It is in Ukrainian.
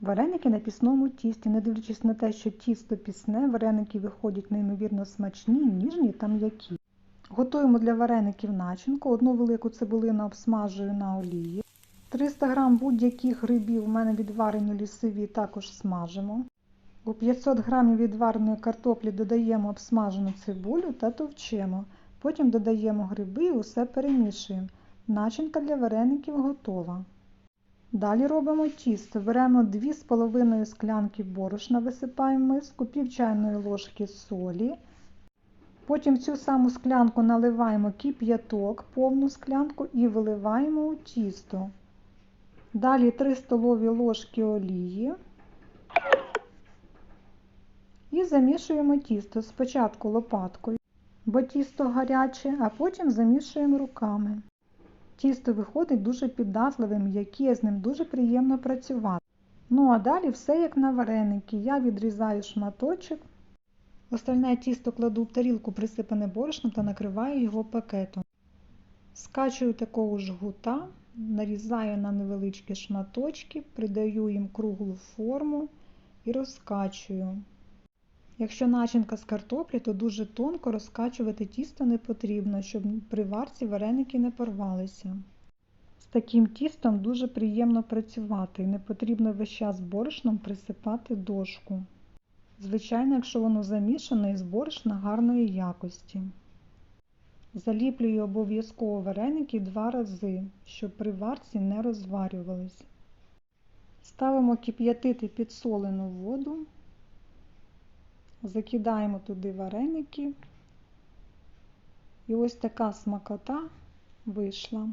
Вареники на пісному тісті, не дивлячись на те, що тісто пісне, вареники виходять неймовірно смачні, ніжні та м'які. Готуємо для вареників начинку. Одну велику цибулину обсмажую на олії. 300 г будь-яких грибів у мене відварені лісові також смажимо. У 500 г відвареної картоплі додаємо обсмажену цибулю та товчемо. Потім додаємо гриби і усе перемішуємо. Начинка для вареників готова. Далі робимо тісто. Беремо 2,5 склянки борошна, висипаємо миску, пів чайної ложки солі. Потім в цю саму склянку наливаємо кип'яток, повну склянку і виливаємо у тісто. Далі 3 столові ложки олії. І замішуємо тісто спочатку лопаткою, бо тісто гаряче, а потім замішуємо руками. Тісто виходить дуже піддатливим, м'яке, з ним дуже приємно працювати. Ну а далі все як на вареники. Я відрізаю шматочок. Остальне тісто кладу в тарілку, присипане борошном та накриваю його пакетом. Скачую такого жгута, нарізаю на невеличкі шматочки, придаю їм круглу форму і розкачую. Якщо начинка з картоплі, то дуже тонко розкачувати тісто не потрібно, щоб при варці вареники не порвалися. З таким тістом дуже приємно працювати не потрібно весь час борошном присипати дошку. Звичайно, якщо воно замішане із борошна гарної якості. Заліплюю обов'язково вареники два рази, щоб при варці не розварювались. Ставимо кип'ятити підсолену воду. Закидаємо туди вареники. І ось така смакота вийшла.